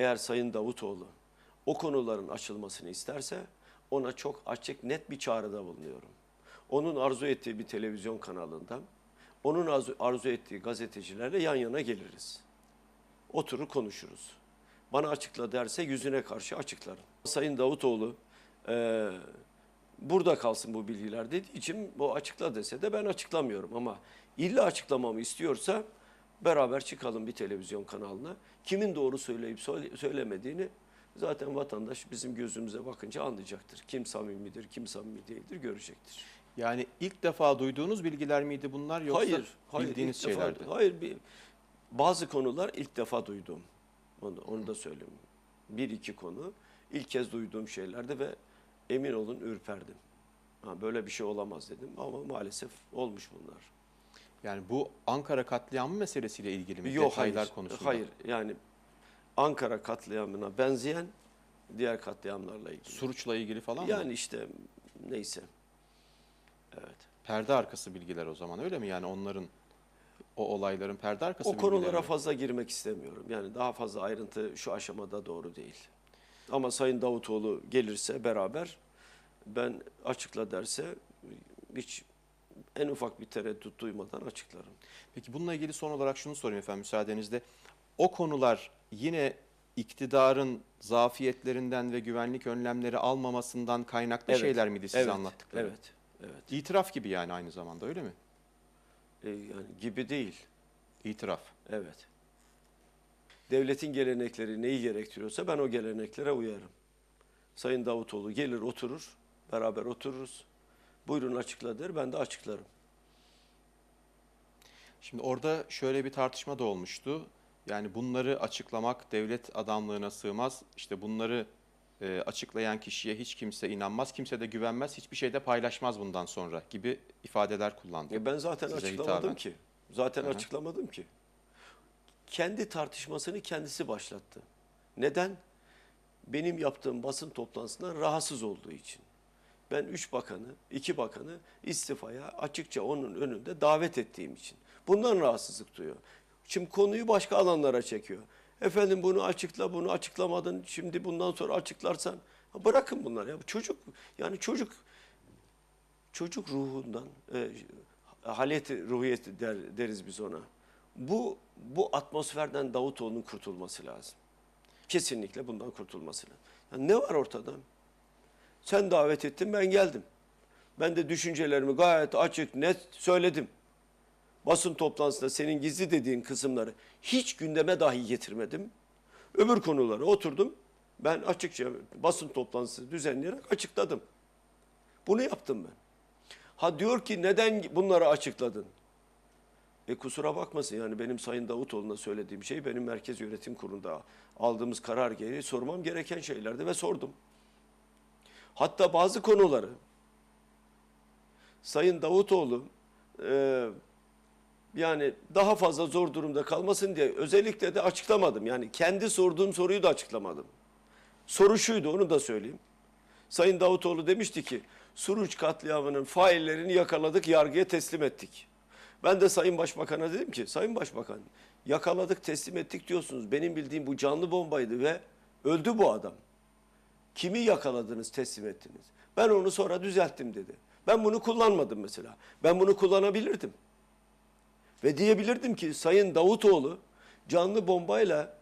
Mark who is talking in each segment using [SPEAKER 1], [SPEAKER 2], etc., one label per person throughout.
[SPEAKER 1] eğer Sayın Davutoğlu o konuların açılmasını isterse ona çok açık net bir çağrıda bulunuyorum. Onun arzu ettiği bir televizyon kanalında, onun arzu, arzu ettiği gazetecilerle yan yana geliriz. Oturur konuşuruz. Bana açıkla derse yüzüne karşı açıklarım. Sayın Davutoğlu eee, burada kalsın bu bilgiler dediği için bu açıkla dese de ben açıklamıyorum ama illa açıklamamı istiyorsa beraber çıkalım bir televizyon kanalına. Kimin doğru söyleyip söyle- söylemediğini zaten vatandaş bizim gözümüze bakınca anlayacaktır. Kim samimidir, kim samimi değildir görecektir.
[SPEAKER 2] Yani ilk defa duyduğunuz bilgiler miydi bunlar yoksa
[SPEAKER 1] hayır, hayır,
[SPEAKER 2] bildiğiniz
[SPEAKER 1] ilk defa-
[SPEAKER 2] şeylerdi?
[SPEAKER 1] hayır, bir, bazı konular ilk defa duydum. Onu, onu da söyleyeyim. Bir iki konu ilk kez duyduğum şeylerdi ve emin olun ürperdim. Ha, böyle bir şey olamaz dedim ama maalesef olmuş bunlar.
[SPEAKER 2] Yani bu Ankara katliamı meselesiyle ilgili mi?
[SPEAKER 1] Yok
[SPEAKER 2] Detaylar
[SPEAKER 1] hayır,
[SPEAKER 2] konusunda.
[SPEAKER 1] hayır yani Ankara katliamına benzeyen diğer katliamlarla ilgili.
[SPEAKER 2] Suruç'la ilgili falan mı?
[SPEAKER 1] yani işte neyse. Evet.
[SPEAKER 2] Perde arkası bilgiler o zaman öyle mi? Yani onların o olayların perde arkası
[SPEAKER 1] O konulara
[SPEAKER 2] mi?
[SPEAKER 1] fazla girmek istemiyorum. Yani daha fazla ayrıntı şu aşamada doğru değil. Ama Sayın Davutoğlu gelirse beraber ben açıkla derse hiç en ufak bir tereddüt duymadan açıklarım.
[SPEAKER 2] Peki bununla ilgili son olarak şunu sorayım efendim müsaadenizle. O konular yine iktidarın zafiyetlerinden ve güvenlik önlemleri almamasından kaynaklı
[SPEAKER 1] Evet,
[SPEAKER 2] şeyler miydi size
[SPEAKER 1] evet,
[SPEAKER 2] anlattıkları?
[SPEAKER 1] Evet, evet.
[SPEAKER 2] İtiraf gibi yani aynı zamanda öyle mi?
[SPEAKER 1] E, yani gibi değil.
[SPEAKER 2] İtiraf.
[SPEAKER 1] Evet. Devletin gelenekleri neyi gerektiriyorsa ben o geleneklere uyarım. Sayın Davutoğlu gelir oturur, beraber otururuz. Buyurun açıkla der, ben de açıklarım.
[SPEAKER 2] Şimdi orada şöyle bir tartışma da olmuştu. Yani bunları açıklamak devlet adamlığına sığmaz. İşte bunları e, açıklayan kişiye hiç kimse inanmaz, kimse de güvenmez, hiçbir şeyde paylaşmaz bundan sonra gibi ifadeler kullandı.
[SPEAKER 1] Ya ben zaten
[SPEAKER 2] Size
[SPEAKER 1] açıklamadım
[SPEAKER 2] hitaben.
[SPEAKER 1] ki. Zaten
[SPEAKER 2] Hı hı.
[SPEAKER 1] açıklamadım ki. Kendi tartışmasını kendisi başlattı. Neden? Benim yaptığım basın toplantısından rahatsız olduğu için. Ben üç bakanı, iki bakanı istifaya açıkça onun önünde davet ettiğim için. Bundan rahatsızlık duyuyor. Şimdi konuyu başka alanlara çekiyor. Efendim bunu açıkla, bunu açıklamadın. Şimdi bundan sonra açıklarsan bırakın bunları ya. Çocuk yani çocuk çocuk ruhundan e, haleti ruhiyeti der, deriz biz ona. Bu bu atmosferden Davutoğlu'nun kurtulması lazım. Kesinlikle bundan kurtulması lazım. Ya ne var ortada? Sen davet ettin ben geldim. Ben de düşüncelerimi gayet açık net söyledim. Basın toplantısında senin gizli dediğin kısımları hiç gündeme dahi getirmedim. Öbür konuları oturdum. Ben açıkça basın toplantısı düzenleyerek açıkladım. Bunu yaptım ben. Ha diyor ki neden bunları açıkladın? E kusura bakmasın yani benim Sayın Davutoğlu'na söylediğim şey benim Merkez Yönetim Kurulu'nda aldığımız karar gereği sormam gereken şeylerdi ve sordum. Hatta bazı konuları Sayın Davutoğlu e, yani daha fazla zor durumda kalmasın diye özellikle de açıklamadım. Yani kendi sorduğum soruyu da açıklamadım. Soru şuydu onu da söyleyeyim. Sayın Davutoğlu demişti ki Suruç katliamının faillerini yakaladık yargıya teslim ettik. Ben de Sayın Başbakan'a dedim ki Sayın Başbakan yakaladık teslim ettik diyorsunuz. Benim bildiğim bu canlı bombaydı ve öldü bu adam. Kimi yakaladınız teslim ettiniz? Ben onu sonra düzelttim dedi. Ben bunu kullanmadım mesela. Ben bunu kullanabilirdim. Ve diyebilirdim ki Sayın Davutoğlu canlı bombayla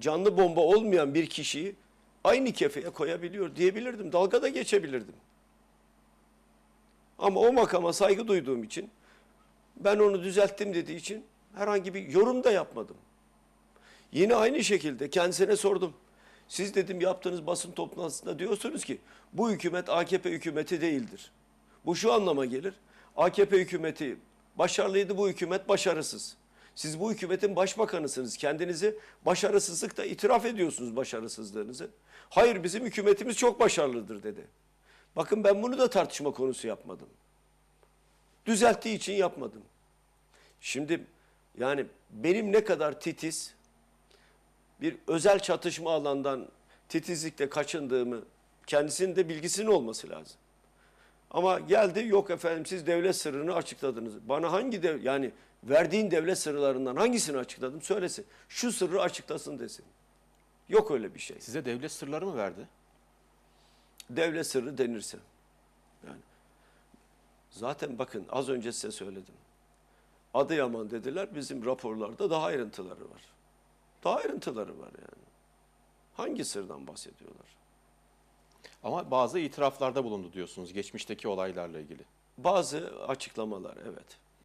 [SPEAKER 1] canlı bomba olmayan bir kişiyi aynı kefeye koyabiliyor diyebilirdim. Dalga da geçebilirdim. Ama o makama saygı duyduğum için ben onu düzelttim dediği için herhangi bir yorum da yapmadım. Yine aynı şekilde kendisine sordum. Siz dedim yaptığınız basın toplantısında diyorsunuz ki bu hükümet AKP hükümeti değildir. Bu şu anlama gelir. AKP hükümeti başarılıydı bu hükümet başarısız. Siz bu hükümetin başbakanısınız. Kendinizi başarısızlıkta itiraf ediyorsunuz başarısızlığınızı. Hayır bizim hükümetimiz çok başarılıdır dedi. Bakın ben bunu da tartışma konusu yapmadım. Düzelttiği için yapmadım. Şimdi yani benim ne kadar titiz bir özel çatışma alandan titizlikle kaçındığımı kendisinin de bilgisinin olması lazım. Ama geldi yok efendim siz devlet sırrını açıkladınız. Bana hangi dev yani Verdiğin devlet sırlarından hangisini açıkladım söylesin. Şu sırrı açıklasın desin. Yok öyle bir şey.
[SPEAKER 2] Size devlet sırları mı verdi?
[SPEAKER 1] Devlet sırrı denirse. Yani zaten bakın az önce size söyledim. Adıyaman dediler bizim raporlarda daha ayrıntıları var. Daha ayrıntıları var yani. Hangi sırdan bahsediyorlar?
[SPEAKER 2] Ama bazı itiraflarda bulundu diyorsunuz geçmişteki olaylarla ilgili.
[SPEAKER 1] Bazı açıklamalar evet.